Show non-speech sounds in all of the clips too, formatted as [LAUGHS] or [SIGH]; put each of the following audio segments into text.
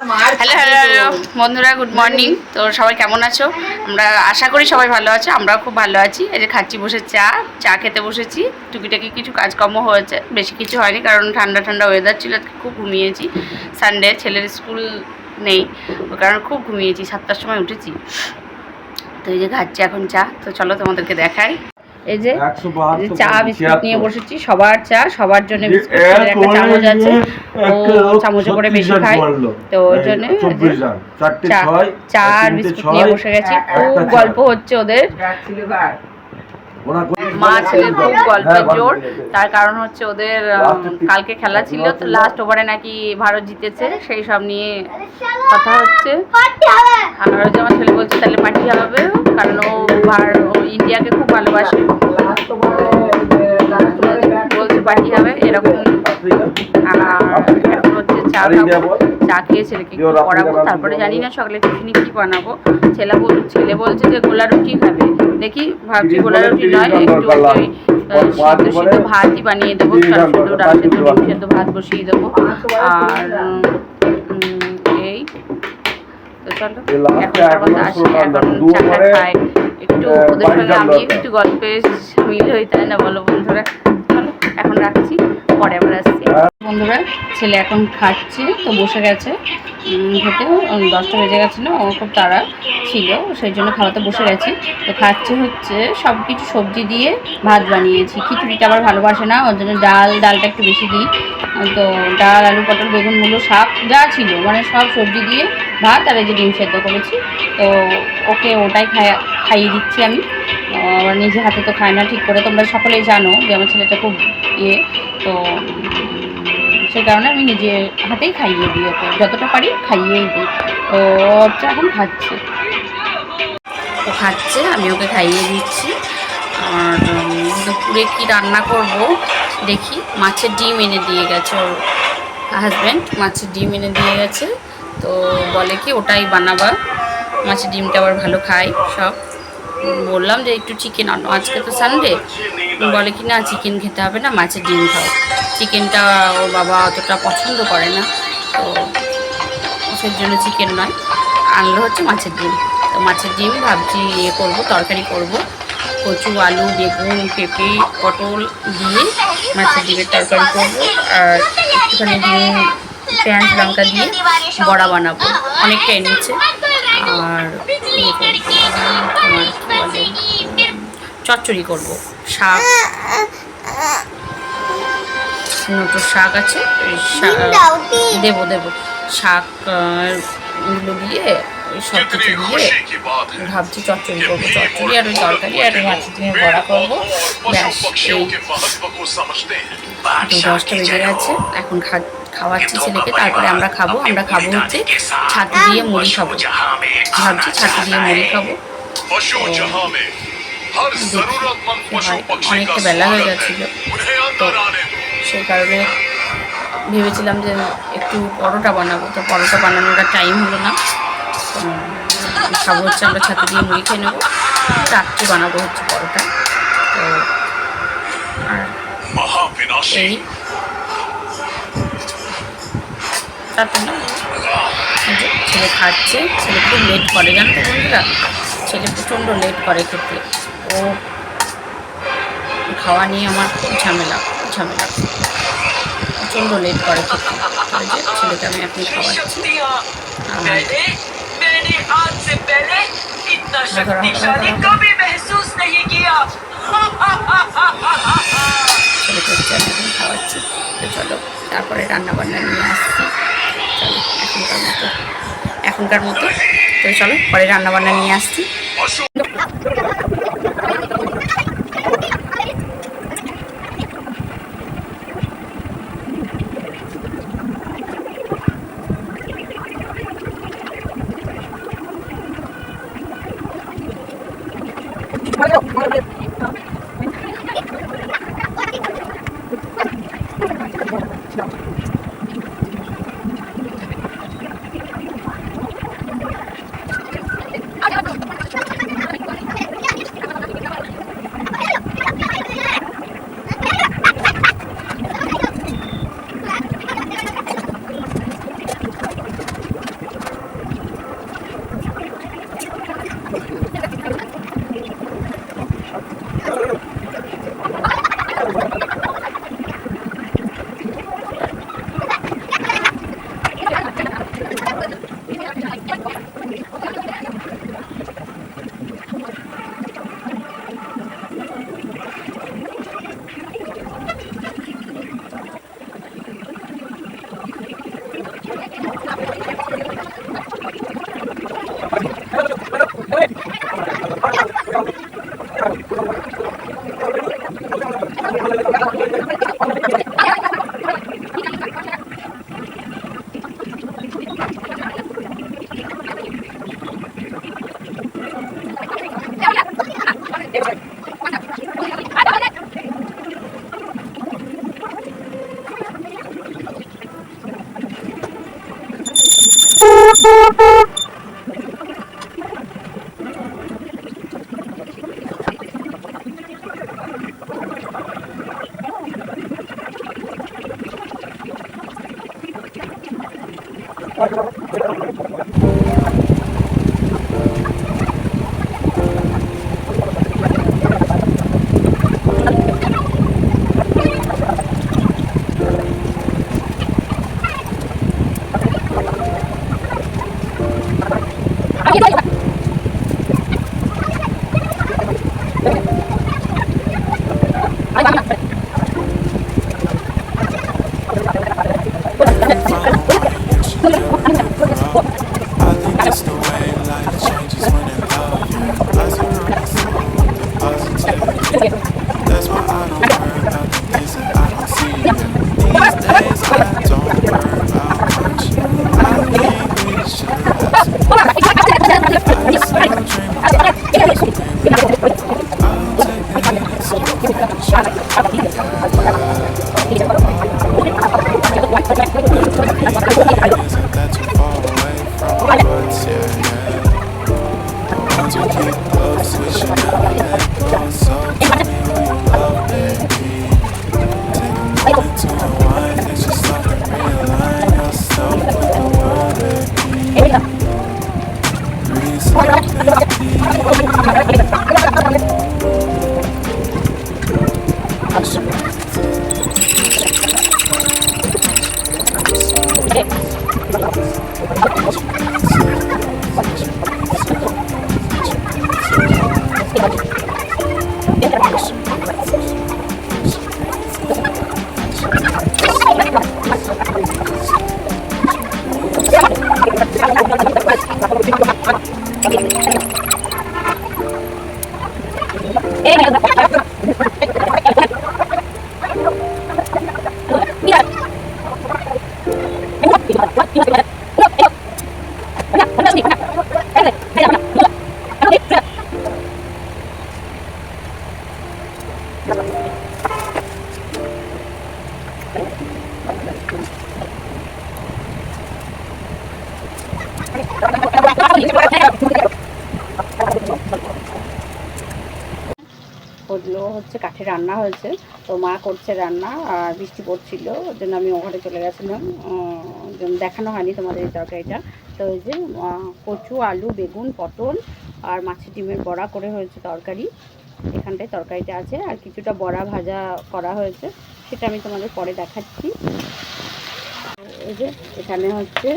Hello hello hello বন্ধুরা good morning তো সবাই কেমন আছো? আমরা আশা করি সবাই ভালো আছো, আমরাও খুব ভালো আছি। এই যে খাচ্ছি বসে চা চা খেতে বসেছি। টুকিটাকি কিছু কাজকর্ম হয়েছে, বেশি কিছু হয়নি, কারণ ঠান্ডা ঠান্ডা ওয়েদার ছিল খুব ঘুমিয়েছি। সানডে ছেলের স্কুল নেই কারণে খুব ঘুমিয়েছি, সাতটার সময় উঠেছি। তো এই যে খাচ্ছি এখন চা, তো চলো তোমাদেরকে দেখাই। এই যে চা বিস্কুট নিয়ে বসেছি সবার চা সবার জন্য বিস্কুট একটা চামচ আছে। ও চামচে করে বেশি খায়। তো ওই জন্য চা চা আর বিস্কুট নিয়ে বসে গেছি। খুব গল্প হচ্ছে ওদের। মা ছেলের খুব গল্পের জোর। তার কারণ হচ্ছে ওদের কালকে খেলা ছিল তো লাস্ট ওভারে নাকি ভারত জিতেছে। সেই সব নিয়ে কথা হচ্ছে। আর ওই যে আমার ছেলে বলছে তাহলে পার্টি হবে কারণ ও ইন্ডিয়াকে খুব ভালোবাসে। বলছে পার্টি হবে। এরকম আর এখন হচ্ছে চা খাব। খেয়ে ছেলেকে একটু পড়াবো? তারপরে জানি না সকালে টিফিনে কি বানাবো? ছেলে বল ছেলে বলছে যে গোলা রুটি খাবে। দেখি ভাবছি গোলা রুটি নয় একটু ওই সিদ্ধ সিদ্ধ ভাতই বানিয়ে দেবো সিদ্ধ ডাল সিদ্ধ ডিম সিদ্ধ ভাত বসিয়ে দেবো। আর এই তো চলো এখন আসি এখন চাটা খাই। একটু ওদের সঙ্গে আমি একটু গল্পে মিল হই তাই না বলো বন্ধুরা? চলো এখন রাখছি পরে আবার আসছি বন্ধুরা, ছেলে এখন খাচ্ছে, তো বসে গেছে। খেতে দশটা বেজে গেছিল, ও খুব তাড়া ছিল, সেই জন্য খাওয়াতে বসে গেছি। তো খাচ্ছে হচ্ছে সব কিছু সবজি দিয়ে ভাত বানিয়েছি। খিচুড়িটা আবার ভালোবাসে না, ওর জন্য ডাল, ডালটা একটু বেশি দিই। তো ডাল, আলু, পটল, বেগুন, মূলো, শাক যা ছিল মানে সব সবজি দিয়ে ভাত আর এই যে ডিম সেদ্ধ করেছি। তো ওকে ওটাই খাইয়া খাইয়ে দিচ্ছি আমি। আবার নিজে হাতে তো খায় না, ঠিক করে তোমরা সকলেই জানো যে আমার ছেলেটা খুব ইয়ে তো সেই কারণে আমি নিজে হাতেই খাইয়ে দিই ওকে। যতটা পারি খাইয়েই দিই। তো হচ্ছে এখন খাচ্ছে। ও খাচ্ছে, আমি ওকে খাইয়ে দিচ্ছি। আর দুপুরে কি রান্না করব দেখি। মাছের ডিম এনে দিয়ে গেছে ওর হাজব্যান্ড মাছের ডিম এনে দিয়ে গেছে। তো বলে কি ওটাই বানাবা। মাছের ডিমটা আবার ভালো খাই সব। বললাম যে একটু চিকেন আনো। আজকে তো সানডে বলে কি, না চিকেন খেতে হবে না, মাছের ডিম খাও। চিকেনটা ওর বাবা অতটা পছন্দ করে না, তো সেই জন্য চিকেন নয়, আনলো হচ্ছে মাছের ডিম। তো মাছের ডিম ভাবছি ইয়ে করব, তরকারি করব। কচু, আলু, বেগুন, পেঁপে, পটল দিয়ে মাছের ডিমের তরকারি করব। আর একটুখানি ডিম, পেঁয়াজ, লঙ্কা দিয়ে বড়া বানাবো। অনেকটা এনেছে। আর ইয়ে তোমার চচ্চড়ি করব। শাক। নতুন শাক আছে দেবো দেবো। শাক আহ, গুলো দিয়ে ওই সব কিছু দিয়ে ভাবছি চচ্চড়ি করব। চচ্চড়ি আর ওই তরকারি আর ওই মাছের ডিমের বড়া করব। ব্যাস এই দশটা বেজে গেছে এখন খা খাওয়াচ্ছি ছেলেকে তারপরে আমরা খাব আমরা খাব হচ্ছে ছাতু দিয়ে মুড়ি খাব। ভাবছি ছাতু দিয়ে মুড়ি খাব। অনেকটা বেলা হয়ে গেছিল। সেই কারণে ভেবেছিলাম যে একটু পরোটা বানাবো। তো পরোটা বানানোর টাইম হলো না। খাব হচ্ছে আমরা ছাতু দিয়ে মুড়ি খেয়ে নেব। রাত্রে বানাবো হচ্ছে পরোটা। তো আর এই। তারপর ছেলে খাচ্ছে। ছেলে খুব লেট করে জানো তো বন্ধুরা? ছেলে প্রচণ্ড লেট করে খেতে। ও খাওয়া নিয়ে আমার খুব ঝামেলা ঝামেলা। প্রচণ্ড লেট করে খেতে। ছেলেকে আমি এখন খাওয়াচ্ছি। খাওয়াচ্ছি। চলো তারপরে রান্নাবান্না নিয়ে আসছি। চলো এখনকার মতো এখনকার মতো। তো চলো পরে রান্নাবান্না নিয়ে আসছি Come on. But yeah, yeah. ওগুলো হচ্ছে কাঠে রান্না হয়েছে। তো মা করছে রান্না আর বৃষ্টি পড়ছিল ওর জন্য আমি ওখানে চলে গেছিলাম। দেখানো হয়নি তোমাদের এই তরকারিটা। তো ওই যে কচু, আলু, বেগুন, পটল আর মাছের ডিমের বড়া করে হয়েছে তরকারি। এখানটায় তরকারিটা আছে আর কিছুটা বড়া ভাজা করা হয়েছে, সেটা আমি তোমাদের পরে দেখাচ্ছি। এই যে, এখানে হচ্ছে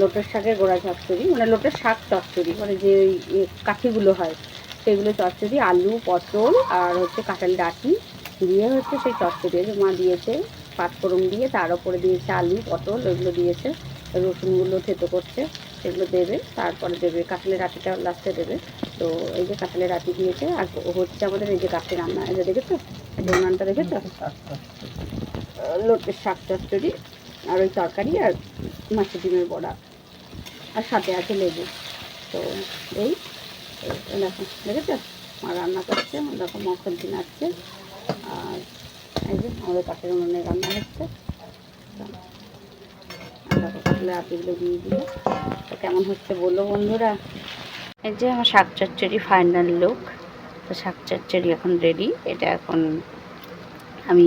লোটের শাকের গোড়া চচ্চড়ি মানে লোটের শাক চচ্চড়ি মানে যে কাঠিগুলো হয়, সেগুলো চচ্চড়ি, আলু, পটল আর হচ্ছে কাঁঠাল ডাঁটি, দিয়ে হচ্ছে সেই চচ্চড়ি মা দিয়েছে। পাঁচফোড়ন দিয়ে তার উপরে দিয়েছে আলু, পটল, ওইগুলো দিয়েছে। রসুনগুলো থেতো করছে, সেগুলো দেবে, তারপরে দেবে কাঁঠালের আটিটা লাস্টে দেবে। তো এই যে কাঁঠালের আটি দিয়েছে, আর হচ্ছে আমাদের এই যে কাঠি রান্না এটা দেখেছ? উনানটা দেখেছ? লোটের শাক চচ্চড়ি, আর ওই তরকারি, আর মাছের ডিমের বড়া, আর সাথে আছে লেবু। তো এই দেখো, দেখেছ? মা রান্না করছে, দেখো মখন দিন আসছে। আর এই যে আমাদের কাঠের উনুনে রান্না হচ্ছে। তো, আর আপিগুলো দিয়ে দিল তো কেমন হচ্ছে বলো বন্ধুরা? এই যে আমার শাক চচ্চড়ি ফাইনাল লুক তো শাক চচ্চড়ি এখন রেডি এটা এখন আমি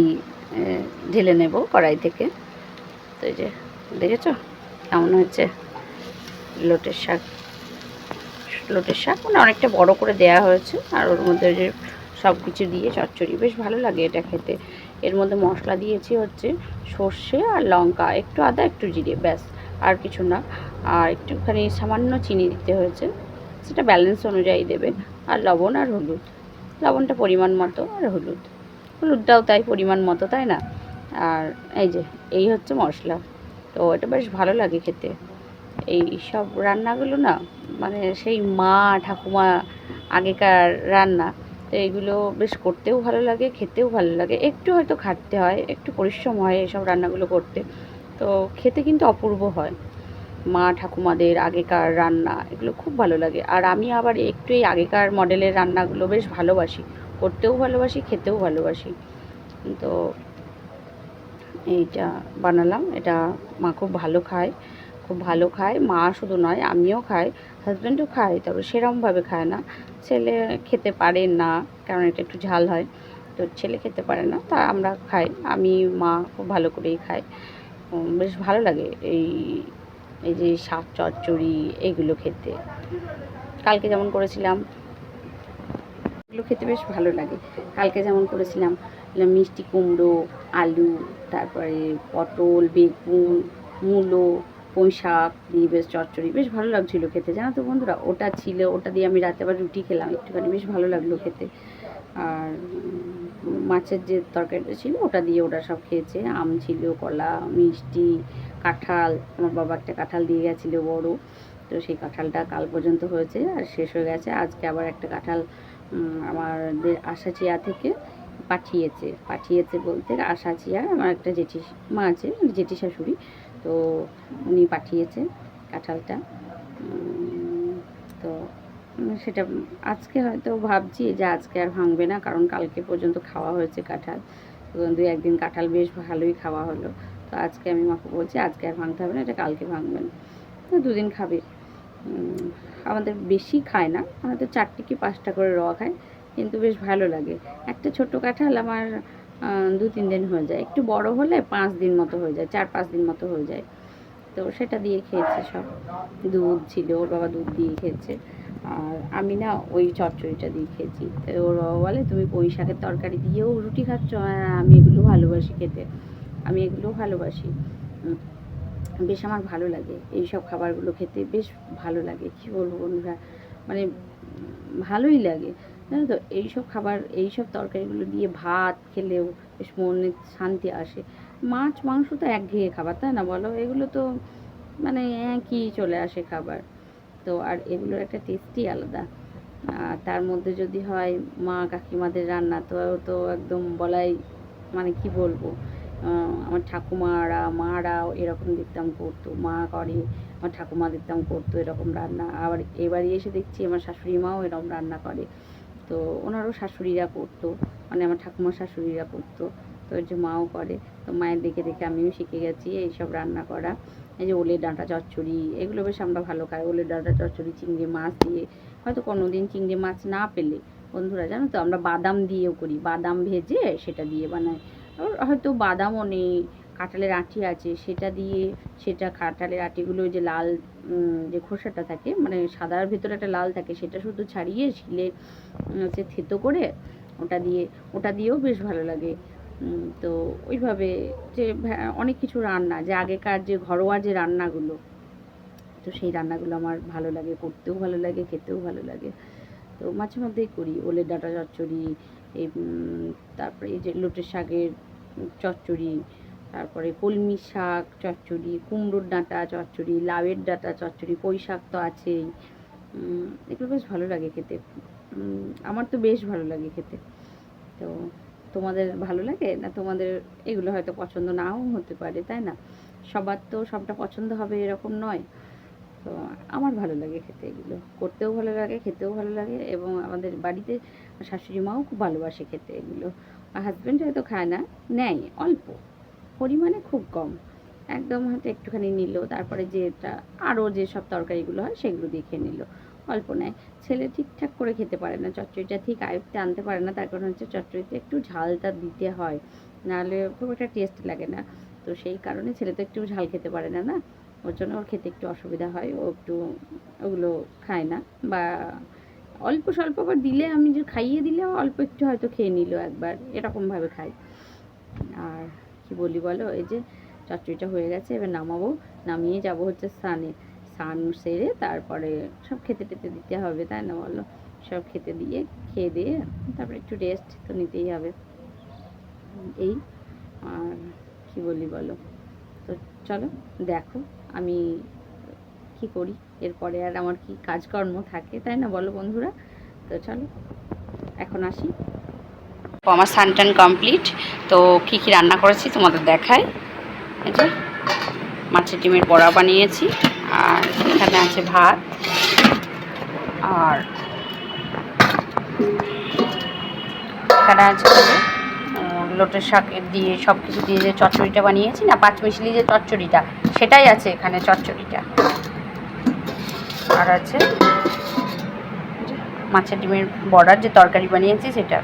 ঢেলে নেব কড়াই থেকে। তো এই যে দেখেছ? কেমন হয়েছে? লোটের শাক। লোটের শাক মানে অনেকটা বড় করে দেয়া হয়েছে। আর ওর মধ্যে যে সব কিছু দিয়ে চচ্চড়ি। বেশ ভালো লাগে এটা খেতে। এর মধ্যে মশলা দিয়েছি হচ্ছে সর্ষে আর লঙ্কা, একটু আদা, একটু জিরে, ব্যাস, আর কিছু না। আর একটুখানি সামান্য চিনি দিতে হয়েছে, সেটা ব্যালেন্স অনুযায়ী দেবে আর লবণ আর হলুদ, লবণটা পরিমাণ মতো আর হলুদ। হলুদটাও তাই পরিমাণ মতো, তাই না? আর এই যে, এই হচ্ছে মশলা। তো এটা বেশ ভালো লাগে খেতে। এই সব রান্নাগুলো না মানে সেই মা ঠাকুমা আগেকার রান্না তো এগুলো বেশ করতেও ভালো লাগে, খেতেও ভালো লাগে। একটু হয়তো খাটতে হয়, একটু পরিশ্রম হয় এসব রান্নাগুলো করতে। তো খেতে কিন্তু অপূর্ব হয়। মা ঠাকুমাদের আগেকার রান্না এগুলো খুব ভালো লাগে। আর আমি আবার একটু এই আগেকার মডেলের রান্নাগুলো বেশ ভালোবাসি। করতেও ভালোবাসি, খেতেও ভালোবাসি। তো এইটা বানালাম। এটা মা খুব ভালো খায়। খুব ভালো খায়। মা শুধু নয়, আমিও খাই। হাজব্যান্ডও খায়, তবে সেরমভাবে খায় না। ছেলে খেতে পারে না, কারণ এটা একটু ঝাল হয়, তো ছেলে খেতে পারে না, তা আমরা খাই। আমি, মা খুব ভালো করেই খাই বেশ ভালো লাগে এই এই যে শাক, চচ্চড়ি, এগুলো খেতে। কালকে যেমন করেছিলাম, এগুলো খেতে বেশ ভালো লাগে। কালকে যেমন করেছিলাম মিষ্টি কুমড়ো, আলু, তারপরে পটল, বেগুন, মূলো পুঁই শাক দিয়ে বেশ চচ্চড়ি, বেশ ভালো লাগছিল খেতে। জানো তো বন্ধুরা, ওটা ছিল, ওটা দিয়ে আমি রাতে আবার রুটি খেলাম, একটুখানি বেশ ভালো লাগল খেতে। আর মাছের যে তরকারিটা ছিল, ওটা দিয়ে ওরা সব খেয়েছে। আম ছিল, কলা, মিষ্টি, কাঁঠাল, আমার বাবা একটা কাঁঠাল দিয়ে গেছিল বড়। তো সেই কাঁঠালটা কাল পর্যন্ত হয়েছে আর শেষ হয়ে গেছে। আজকে আবার একটা কাঁঠাল আমাদের আশাচিয়া থেকে পাঠিয়েছে। পাঠিয়েছে বলতে আশাচিয়া, আমার একটা জেঠি, মা আছে জেঠি শাশুড়ি তো উনি পাঠিয়েছে কাঁঠালটা। তো সেটা আজকে হয়তো ভাবছি যে আজকে আর ভাঙবে না, কারণ কালকে পর্যন্ত খাওয়া হয়েছে কাঁঠাল। দু একদিন কাঁঠাল বেশ ভালোই খাওয়া হলো। তো আজকে আমি মাকে বলছি, আজকে আর ভাঙতে হবে না, এটা কালকে ভাঙবেন তো দুদিন খাবে। আমাদের বেশি খায় না, আমাদের চারটে কি পাঁচটা করে র খায়, কিন্তু বেশ ভালো লাগে। একটা ছোট কাঁঠাল আমার দু, তিন দিন হয়ে যায়। একটু বড় হলে পাঁচ দিন মতো হয়ে যায়, চার, পাঁচ দিন মতো হয়ে যায়। তো সেটা দিয়ে খেয়েছে সব। দুধ ছিল, ওর বাবা দুধ দিয়ে খেয়েছে। আর আমি না ওই চচ্চড়িটা দিয়ে খেয়েছি। তো ওর বাবা বলে, তুমি পুঁই শাকের তরকারি দিয়েও রুটি খাচ্ছ? হ্যাঁ আমি এগুলো ভালোবাসি খেতে। আমি এগুলো ভালোবাসি। বেশ আমার ভালো লাগে। এই সব খাবারগুলো খেতে বেশ ভালো লাগে। কী বলব বন্ধুরা? মানে ভালোই লাগে। জানো তো, এইসব খাবার, এইসব তরকারিগুলো দিয়ে ভাত খেলেও বেশ মনে শান্তি আসে। মাছ, মাংস তো একঘেয়ে খাবার, তাই না বলো? এগুলো তো মানে একই চলে আসে খাবার। তো আর এগুলোর একটা টেস্টই আলাদা। তার মধ্যে যদি হয় মা কাকিমাদের রান্না, তো তো একদম বলাই মানে কি বলব? আমার ঠাকুমারা, মারাও এরকম দেখতাম করতো, মা করে, আমার ঠাকুমা দেখতাম করতো এরকম রান্না। আবার এবারে এসে দেখছি আমার শাশুড়ি মাও এরকম রান্না করে। তো ওনারও শাশুড়িরা করতো মানে আমার ঠাকুমার শাশুড়িরা করতো তো যে মাও করে, তো মায়ের দেখে দেখে আমিও শিখে গেছি এইসব রান্না করা। এই যে ওলের ডাঁটা চচ্চড়ি, এগুলো বেশ আমরা ভালো খাই, ওলের ডাঁটা চচ্চড়ি, চিংড়ি মাছ দিয়ে। হয়তো কোনো দিন চিংড়ি মাছ না পেলে, বন্ধুরা জানো তো, আমরা বাদাম দিয়েও করি, বাদাম ভেজে সেটা দিয়ে বানাই। হয়তো বাদামও নেই কাঁঠালের আঁটি আছে, সেটা দিয়ে সেটা কাঁঠালের আঁটিগুলো যে লাল যে খোসাটা থাকে মানে সাদার ভিতরে একটা লাল থাকে, সেটা শুধু ছাড়িয়ে শিলে হচ্ছে থেতো করে ওটা দিয়ে, ওটা দিয়েও বেশ ভালো লাগে। তো ওইভাবে যে অনেক কিছু রান্না, যে আগেকার যে ঘরোয়া যে রান্নাগুলো, তো সেই রান্নাগুলো আমার ভালো লাগে, করতেও ভালো লাগে, খেতেও ভালো লাগে। তো মাঝে মধ্যেই করি, ওলের ডাঁটা চচ্চড়ি, এই তারপরে এই যে লোটের শাকের চচ্চড়ি তারপরে কলমি শাক, চচ্চড়ি, কুমড়োর ডাঁটা, চচ্চড়ি, লাউয়ের ডাঁটা, চচ্চড়ি পুঁই শাক তো আছেই। এগুলো বেশ ভালো লাগে খেতে। আমার তো বেশ ভালো লাগে খেতে। তো তোমাদের ভালো লাগে না তোমাদের এগুলো হয়তো পছন্দ নাও হতে পারে, তাই না? সবার তো সবটা পছন্দ হবে এরকম নয়। তো আমার ভালো লাগে খেতে এগুলো। করতেও ভালো লাগে, খেতেও ভালো লাগে এবং আমাদের বাড়িতে শাশুড়ি মাও খুব ভালোবাসে খেতে এগুলো। হাজব্যান্ড হয়তো খায় না, নেয় অল্প। পরিমাণে খুব কম। একদম হয়তো একটুখানি নিল, তারপরে যেটা আরও যেসব তরকারিগুলো হয় সেগুলো দিয়ে খেয়ে নিল। অল্প নেয়। ছেলে ঠিকঠাক করে খেতে পারে না, চচ্চড়িটা ঠিক আয়ত্তে আনতে পারে না, তার কারণ হচ্ছে চচ্চড়িতে একটু ঝালটা দিতে হয়। নাহলে খুব একটা টেস্ট লাগে না। তো সেই কারণে ছেলে তো একটু ঝাল খেতে পারে না না? ওর জন্য ওর খেতে একটু অসুবিধা হয়, ও একটু ওগুলো খায় না। বা অল্প স্বল্প আবার দিলে আমি যে খাইয়ে দিলে অল্প একটু হয়তো খেয়ে নিল একবার, এরকমভাবে খাই আর কি বলি বলো? এই যে চচ্চড়িটা হয়ে গেছে, এবার নামাবো। নামিয়ে যাব হচ্ছে স্নানে। স্নান সেরে তারপরে সব খেতে টেতে দিতে হবে, তাই না বলো? সব খেতে দিয়ে খেয়ে দিয়ে তারপরে একটু রেস্ট তো নিতেই হবে। এই আর কি বলি বলো? তো চলো, দেখো আমি কি করি। এরপরে আর আমার কি কাজকর্ম থাকে, তাই না বলো বন্ধুরা? তো চলো, এখন আসি। আমার সানটান কমপ্লিট। তো কী কী রান্না করেছি তোমাদের দেখাই। এই যে মাছের ডিমের বড়া বানিয়েছি, আর এখানে আছে ভাত, আর এখানে আছে লোটের শাক দিয়ে সব কিছু দিয়ে যে চচ্চড়িটা বানিয়েছি না পাঁচমিশালি যে চচ্চড়িটা, সেটাই আছে এখানে চচ্চড়িটা। আর আছে মাছের ডিমের বড়ার যে তরকারি বানিয়েছি সেটা।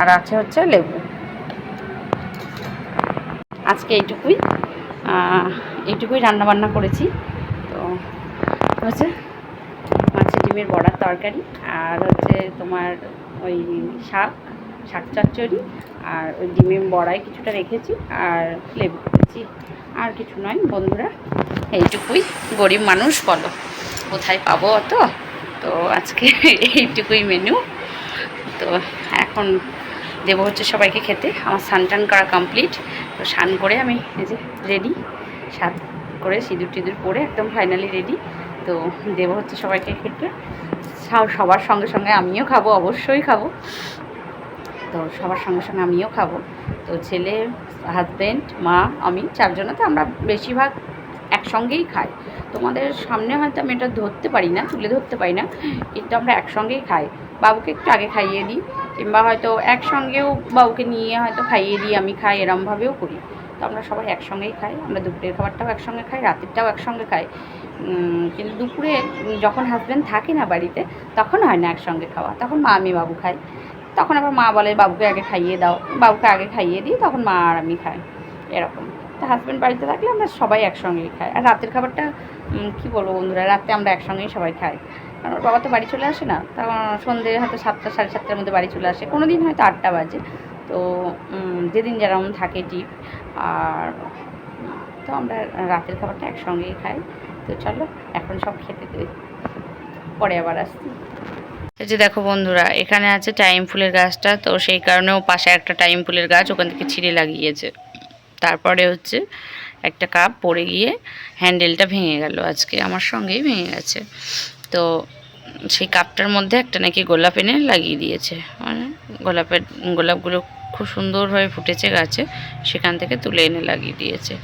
আর আছে হচ্ছে লেবু। আজকে এইটুকুই। এইটুকুই রান্না বান্না করেছি। তো হচ্ছে মাছের ডিমের বড়ার তরকারি আর হচ্ছে তোমার ওই শাক শাক চচ্চড়ি আর ওই ডিমের বড়ায় কিছুটা রেখেছি আর লেবু করেছি। আর কিছু নয় বন্ধুরা, এইটুকুই। গরিব মানুষ বলো, কোথায় পাবো অত? তো আজকে [LAUGHS] এইটুকুই মেনু তো এখন দেবো হচ্ছে সবাইকে খেতে। আমার স্নান টান করা কমপ্লিট তো স্নান করে আমি এই যে রেডি সাত করে সিঁদুর টিঁদুর পরে একদম ফাইনালি রেডি তো দেবো হচ্ছে সবাইকে খেতে। সব- সবার সঙ্গে সঙ্গে আমিও খাব, অবশ্যই খাব। তো সবার সঙ্গে সঙ্গে আমিও খাব। তো ছেলে হাজব্যান্ড মা, আমি চারজনে তো আমরা বেশিরভাগ একসঙ্গেই খাই তোমাদের সামনে হয়তো আমি এটা ধরতে পারি না, তুলে ধরতে পারি না, কিন্তু আমরা একসঙ্গেই খাই। বাবুকে একটু আগে খাইয়ে দিই, কিংবা হয়তো একসঙ্গেও বাবুকে নিয়ে হয়তো খাইয়ে দিই, আমি খাই, এরমভাবেও করি। তো আমরা সবাই একসঙ্গেই খাই, আমরা দুপুরের খাবারটাও একসঙ্গে খাই রাতেরটাও একসঙ্গে খাই। কিন্তু দুপুরে যখন হাজব্যান্ড থাকে না বাড়িতে, তখন হয় না একসঙ্গে খাওয়া। তখন মা আমি বাবু খাই। তখন আবার মা বলে, বাবুকে আগে খাইয়ে দাও। বাবুকে আগে খাইয়ে দিই, তখন মা আর আমি খাই। এরকম। তো হাজব্যান্ড বাড়িতে থাকলে আমরা সবাই একসঙ্গেই খাই। আর রাতের খাবারটা কি বলব বন্ধুরা, রাতে আমরা একসঙ্গেই সবাই খাই। কারণ বাবা তো বাড়ি চলে আসে না তখন সন্ধ্যে হয়তো সাতটা, সাড়ে সাতটার মধ্যে বাড়ি চলে আসে। কোনো দিন হয়তো আটটা বাজে। তো যেদিন যেরকম থাকে টিপ আর তো আমরা রাতের খাবারটা একসঙ্গেই খাই। তো চলো, এখন সব খেতে দেই পরে আবার এই যে দেখো বন্ধুরা, এখানে আছে টাইম ফুলের গাছটা। তো সেই কারণেও পাশে একটা টাইম ফুলের গাছ, ওখান থেকে ছিঁড়ে লাগিয়েছে। তারপরে হচ্ছে একটা কাপ পড়ে গিয়ে হ্যান্ডেলটা ভেঙে গেল আজকে, আমার সঙ্গেই ভেঙে গেছে। তো সেই কাপটার মধ্যে একটা নাকি গোলাপ এনে লাগিয়ে দিয়েছে। মানে গোলাপের, গোলাপগুলো খুব সুন্দরভাবে ফুটেছে গাছে, সেখান থেকে তুলে এনে লাগিয়ে দিয়েছে।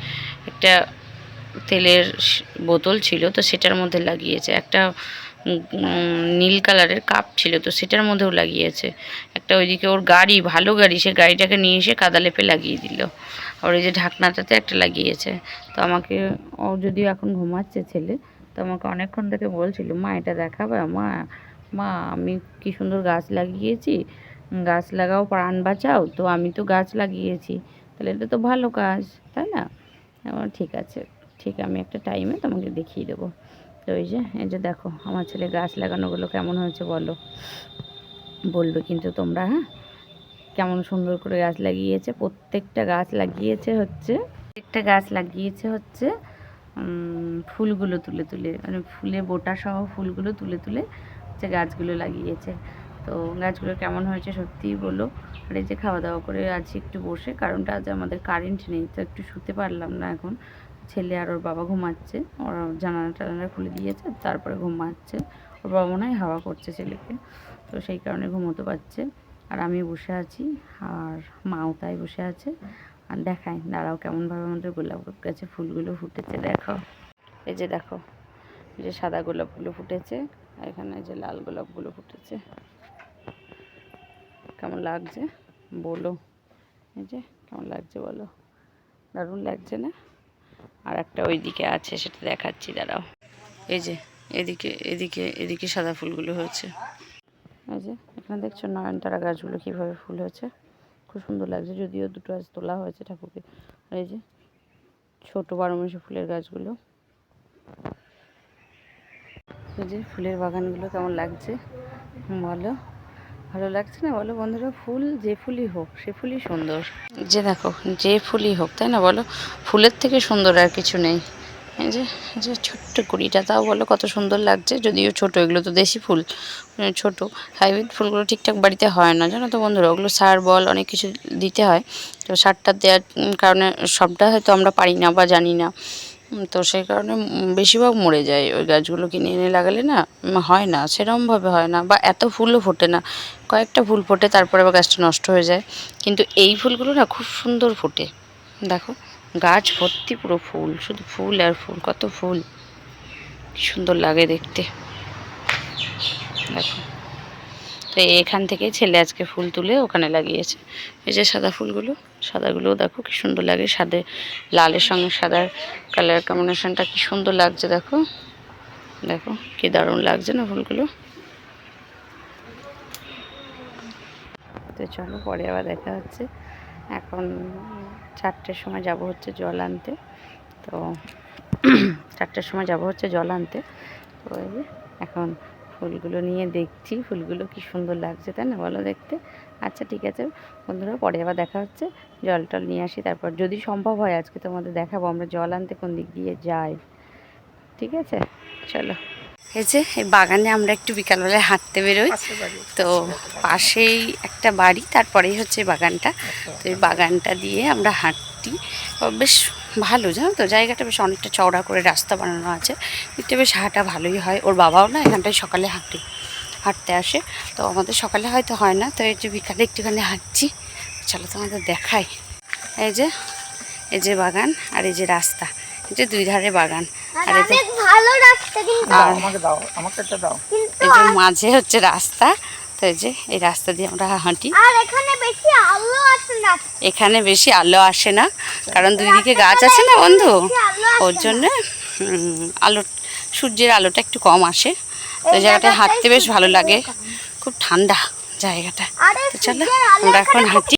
একটা তেলের বোতল ছিল তো সেটার মধ্যে লাগিয়েছে। একটা নীল কালারের কাপ ছিল তো সেটার মধ্যেও লাগিয়েছে। একটা ওইদিকে ওর গাড়ি, ভালো গাড়ি, সে গাড়িটাকে নিয়ে এসে কাদা লেপে লাগিয়ে দিল। আর ওই যে ঢাকনাটাতে একটা লাগিয়েছে। তো আমাকে ও যদিও এখন ঘুমাচ্ছে ছেলে, তো আমাকে অনেকক্ষণ থেকে বলছিল, মা, এটা দেখাবে? মা মা, আমি কি সুন্দর গাছ লাগিয়েছি? গাছ লাগাও, প্রাণ বাঁচাও। তো আমি তো গাছ লাগিয়েছি। তাহলে এটা তো ভালো কাজ, তাই না? আমার ঠিক আছে, ঠিক, আমি একটা টাইমে তোমাকে দেখিয়ে দেবো। তো ওই যে, এই যে দেখো, আমার ছেলে গাছ লাগানোগুলো কেমন হয়েছে বলো। বলবে কিন্তু তোমরা হ্যাঁ কেমন সুন্দর করে গাছ লাগিয়েছে, প্রত্যেকটা গাছ লাগিয়েছে হচ্ছে, প্রত্যেকটা গাছ লাগিয়েছে হচ্ছে ফুলগুলো তুলে তুলে মানে ফুলে বোটা সহ ফুলগুলো তুলে তুলে হচ্ছে গাছগুলো লাগিয়েছে। তো গাছগুলো কেমন হয়েছে সত্যিই বলো, আর এই যে খাওয়া দাওয়া করে আছি একটু বসে, কারণটা আজ আমাদের কারেন্ট নেই, তো একটু শুতে পারলাম না এখন। ছেলে আর ওর বাবা ঘুমাচ্ছে, ওরা জানালা টানালা খুলে দিয়েছে, তারপরে ঘুমাচ্ছে। ওর বাবা মনে হয় হাওয়া করছে ছেলেকে, তো সেই কারণে ঘুমোতে পারছে। আর আমি বসে আছি, আর মাও তাই বসে আছে। আর দেখাই, দাঁড়াও কেমনভাবে আমাদের গোলাপ গাছে ফুলগুলো ফুটেছে, দেখো। এই যে দেখো যে সাদা গোলাপগুলো ফুটেছে এখানে যে লাল গোলাপগুলো ফুটেছে। কেমন লাগছে? বলো। এই যে কেমন লাগছে বলো? দারুণ লাগছে না? আর একটা ওইদিকে আছে, সেটা দেখাচ্ছি, দাঁড়াও। এই যে, এদিকে এদিকে এদিকে সাদা ফুলগুলো হয়েছে। এই যে এখানে দেখছ নয়নতারা গাছগুলো কীভাবে ফুল হয়েছে। খুব সুন্দর লাগছে, যদিও দুটো আজ তোলা হয়েছে ঠাকুরকে। এই যে ছোটো বারোমাসি ফুলের গাছগুলো। এই যে ফুলের বাগানগুলো কেমন লাগছে, বলো। ভালো লাগছে না? বলো বন্ধুরা, ফুল যে ফুলই হোক, সে ফুলই সুন্দর। যে দেখো, যে ফুলই হোক, তাই না বলো? ফুলের থেকে সুন্দর আর কিছু নেই। এই যে যে ছোট্ট কুড়িটা তাও বলো কত সুন্দর লাগছে। যদিও ছোট এগুলো তো দেশি ফুল উম, ছোট। হাইব্রিড ফুলগুলো ঠিকঠাক বাড়িতে হয় না জানো তো বন্ধুরা? ওগুলো সার বল অনেক কিছু দিতে হয়। তো সারটা দেওয়ার কারণে সবটা হয়তো আমরা পারি না বা জানি না। তো সেই কারণে বেশিরভাগ মরে যায়। ওই গাছগুলো কিনে এনে লাগালে না হয় না সেরকমভাবে হয় না। বা এত ফুলও ফোটে না। কয়েকটা ফুল ফোটে তারপরে আবার গাছটা নষ্ট হয়ে যায়। কিন্তু এই ফুলগুলো না খুব সুন্দর ফোটে। দেখো। গাছ ভর্তি পুরো ফুল, শুধু ফুল আর ফুল, কত ফুল। সুন্দর লাগে দেখতে। দেখো। তো এখান থেকে ছেলে আজকে ফুল তুলে ওখানে লাগিয়েছে। এই যে সাদা ফুলগুলো, সাদাগুলোও দেখো কি সুন্দর লাগে সাদে, লালের সঙ্গে সাদার কালার কম্বিনেশনটা কি সুন্দর লাগছে দেখো। দেখো কি দারুণ লাগছে না ফুলগুলো। তো চলো পরে আবার দেখা হচ্ছে। এখন চারটের সময় যাব হচ্ছে জল আনতে। তো চারটের সময় যাব হচ্ছে জল আনতে। তো এখন ফুলগুলো নিয়ে দেখছি, ফুলগুলো কি সুন্দর লাগছে, তাই না? বলো দেখতে। আচ্ছা ঠিক আছে। বন্ধুরা, পরে আবার দেখা হচ্ছে। জল টল নিয়ে আসি, তারপর যদি সম্ভব হয় আজকে তোমাদের দেখাবো আমরা জল আনতে কোন দিক দিয়ে যাই। ঠিক আছে? চলো। এই যে এই বাগানে আমরা একটু বিকালবেলায় হাঁটতে বেরোই। তো পাশেই একটা বাড়ি তারপরেই হচ্ছে বাগানটা। তো এই বাগানটা দিয়ে আমরা হাঁটি ও বেশ ভালো জানো তো? জায়গাটা বেশ অনেকটা চওড়া করে রাস্তা বানানো আছে। দেখতে বেশ হাঁটা ভালোই হয়। ওর বাবাও না এখানটায় সকালে হাঁটে হাঁটতে আসে। তো আমাদের সকালে হয়তো হয় না। তো এই যে বিকালে একটুখানি হাঁটছি। চলো তোমাদের দেখাই। এই যে এই যে বাগান আর এই যে রাস্তা। যে দুই ধারে বাগান। আর ভালো রাস্তা আর আমাকে দাও আমাকে একটা দাও। এই যে মাঝে হচ্ছে রাস্তা তো এই যে এই রাস্তা দিয়ে আমরা হাঁটি। আর এখানে বেশি আলো আছে না। এখানে বেশি আলো আসে না কারণ দুই দিকে গাছ আছে না বন্ধু? আসে ওর জন্য আলো সূর্যের আলোটা একটু কম আসে। তো এই জায়গাটায় হাঁটতে বেশ ভালো লাগে। খুব ঠান্ডা জায়গাটা। তো চলো আমরা এখন হাঁটি।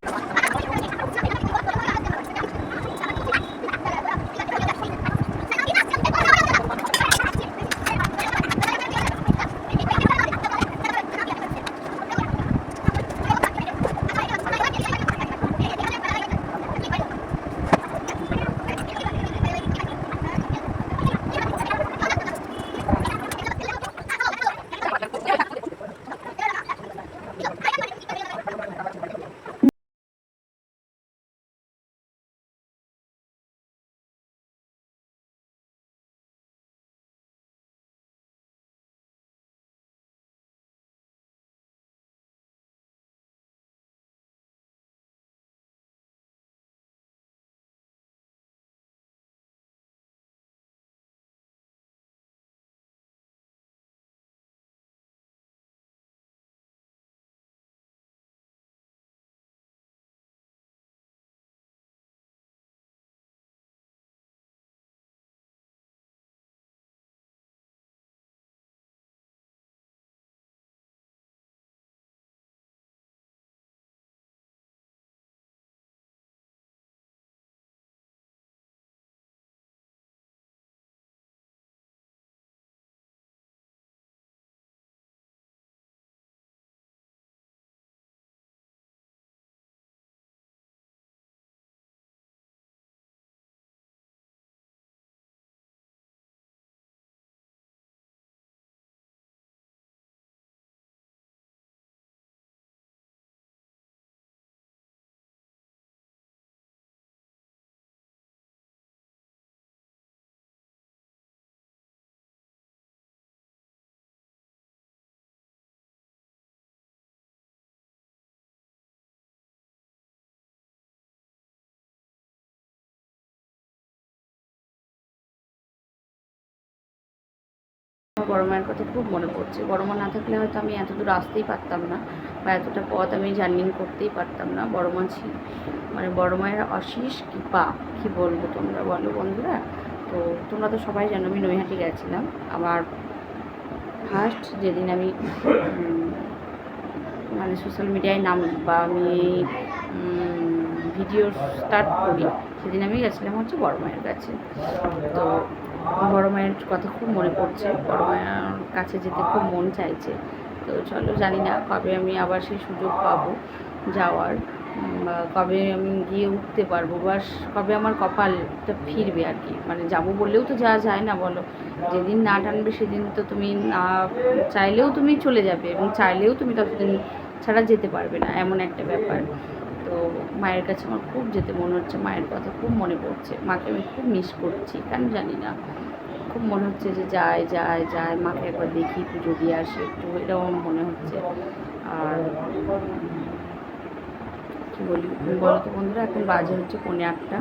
আমার বড় মায়ের কথা খুব মনে পড়ছে। বড় মা না থাকলে হয়তো আমি এত দূর আসতেই পারতাম না বা এতটা পথ আমি জার্নিং করতেই পারতাম না। বড় মা ছিল মানে বড় মায়ের অশেষ কৃপা কী বলব তোমরা? বলো বন্ধুরা। তো তোমরা তো সবাই জানো আমি নৈহাটি গেছিলাম। আমার ফার্স্ট যেদিন আমি মানে সোশ্যাল মিডিয়ায় নাম, বা আমি ভিডিও স্টার্ট করি, সেদিন আমি গেছিলাম হচ্ছে বড় মায়ের কাছে। তো বড় মায়ের কথা খুব মনে পড়ছে। বড় মায়ের কাছে যেতে খুব মন চাইছে। তো চলো, জানি না কবে আমি আবার সেই সুযোগ পাবো যাওয়ার। বা কবে আমি গিয়ে উঠতে পারব বা কবে আমার কপালটা ফিরবে আর কি। মানে যাব বললেও তো যাওয়া যায় না, বলো। যেদিন না টানবে সেদিন তো তুমি না চাইলেও তুমি চলে যাবে এবং চাইলেও তুমি ততদিন ছাড়া যেতে পারবে না, এমন একটা ব্যাপার। তো মায়ের কাছে আমার খুব যেতে মনে হচ্ছে, মায়ের কথা খুব মনে পড়ছে। মাকে আমি খুব মিস করছি, কেন জানি না। খুব মনে হচ্ছে যে যায় যায় যায়, মাকে একবার দেখি, পুজো দিয়ে আসি একটু, এরকম মনে হচ্ছে। আর কী বলি বলো তো বন্ধুরা, এখন বাজে হচ্ছে পৌনে আটটা।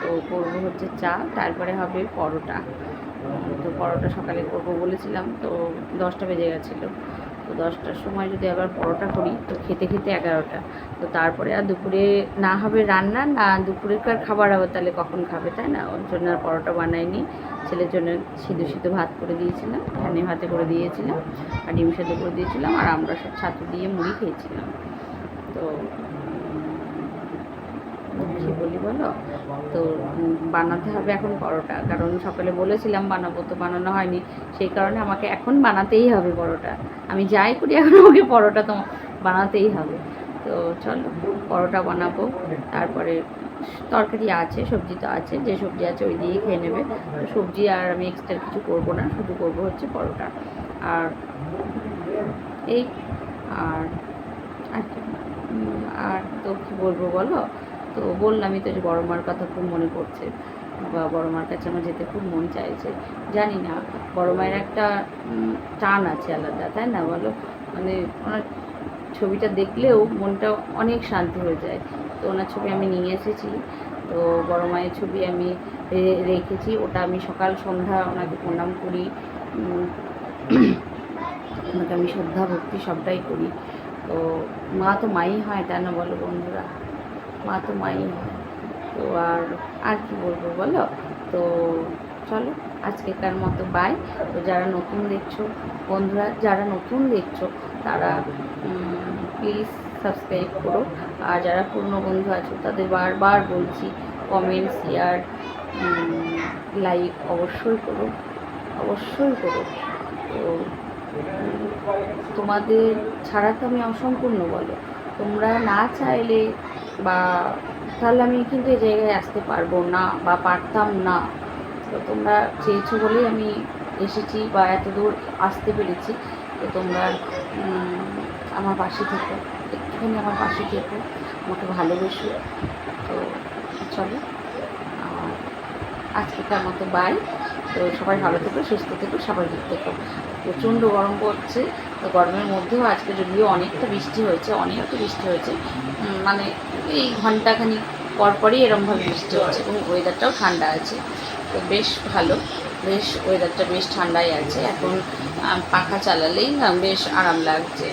তো করব হচ্ছে চা, তারপরে হবে পরোটা। তো পরোটা সকালে করব বলেছিলাম, তো দশটা বেজে গেছিল। তো দশটার সময় যদি আবার পরোটা করি, তো খেতে খেতে এগারোটা। তো তারপরে আর দুপুরে না হবে রান্না, না দুপুরেকার খাবার আবার তাহলে কখন খাবে, তাই না? ওর জন্য আর পরোটা বানাইনি। ছেলের জন্য সিদ্ধ সিদ্ধ ভাত করে দিয়েছিলাম ফ্যানে ভাতে করে দিয়েছিলাম, আর ডিম সেদ্ধ করে দিয়েছিলাম, আর আমরা সব ছাতু দিয়ে মুড়ি খেয়েছিলাম। তো কী বলি বলো? তো বানাতে হবে এখন পরোটা। কারণ সকালে বলেছিলাম বানাবো, তো বানানো হয়নি। সেই কারণে আমাকে এখন বানাতেই হবে পরোটা। আমি যাই করি, এখন আমাকে পরোটা তো বানাতেই হবে। তো চলো, পরোটা বানাবো। তারপরে তরকারি আছে, সবজি তো আছে। যে সবজি আছে ওই দিয়েই খেয়ে নেবে। তো সবজি আর আমি এক্সট্রা কিছু করব না, শুধু করব হচ্ছে পরোটা। আর এই, আর আর তো কী বলব বলো? তো বললামই তো যে বড় মার কথা খুব মনে পড়ছে বা বড় মার কাছে আমার যেতে খুব মন চাইছে। জানি না বড় মায়ের একটা টান আছে আলাদা তাই না বলো? মানে ওনার ছবিটা দেখলেও মনটা অনেক শান্তি হয়ে যায়। তো ওনার ছবি আমি নিয়ে এসেছি তো বড় মায়ের ছবি আমি রেখেছি ওটা আমি সকাল সন্ধ্যা ওনাকে প্রণাম করি ওনাকে আমি শ্রদ্ধা ভক্তি সবটাই করি। তো মা তো মাই হয় তাই না বলো বন্ধুরা? মা তো মাই তো আর আর কি বলব বলো? তো চলো, আজকেকার মতো বাই তো যারা নতুন দেখছ, বন্ধুরা, যারা নতুন দেখছ, তারা প্লিজ সাবস্ক্রাইব করো। আর যারা পুরনো বন্ধু আছো, তাদের বারবার বলছি কমেন্ট শেয়ার লাইক অবশ্যই করো। অবশ্যই করো। তো তোমাদের ছাড়া তো আমি অসম্পূর্ণ বলো। তোমরা না চাইলে বা তাহলে আমি কিন্তু এই জায়গায় আসতে পারব না বা পারতাম না। তো তোমরা চেয়েছো বলেই আমি এসেছি বা এত দূর আসতে পেরেছি। তো তোমরা আমার পাশে থেকো, একটুখানি আমার পাশে থেকো, আমাকে ভালোবেসো। তো চলো আজকেকার মতো বাই তো সবাই ভালো থেকো, সুস্থ থেকো স্বাভাবিক থেকো। প্রচণ্ড গরম পড়ছে, তো গরমের মধ্যেও আজকে যদিও অনেকটা বৃষ্টি হয়েছে, অনেকটা বৃষ্টি হয়েছে মানে এই ঘন্টাখানি পরপরই এরমভাবে বৃষ্টি হচ্ছে এবং ওয়েদারটাও ঠান্ডা আছে। তো বেশ ভালো, বেশ ওয়েদারটা বেশ ঠান্ডাই আছে। এখন পাখা চালালেই না বেশ আরাম লাগছে।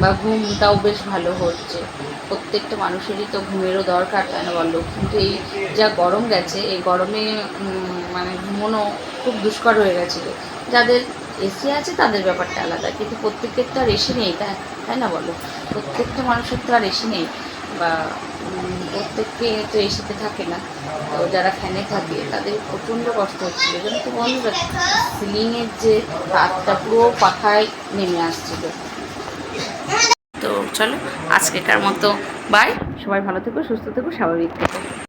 বা ঘুমটাও বেশ ভালো হচ্ছে। প্রত্যেকটা মানুষেরই তো ঘুমেরও দরকার, তাই না বলল কিন্তু এই যা গরম গেছে, এই গরমে মানে ঘুমোনো খুব দুষ্কর হয়ে গেছিল। যাদের এসি আছে তাদের ব্যাপারটা আলাদা, কিন্তু প্রত্যেকের তো আর এসি নেই, তাই তাই না বলো? প্রত্যেকটা মানুষের তো আর এসি নেই। বা প্রত্যেককে তো এসিতে থাকে না। তো যারা ফ্যানে থাকে, তাদের প্রচণ্ড কষ্ট হচ্ছিল যেন তো বন্ধুরা সিলিংয়ের যে পাতটা পুরো পাখায় নেমে আসছিল তো। চলো আজকেকার মতো বাই সবাই ভালো থেকো, সুস্থ থেকো, স্বাভাবিক থেকো।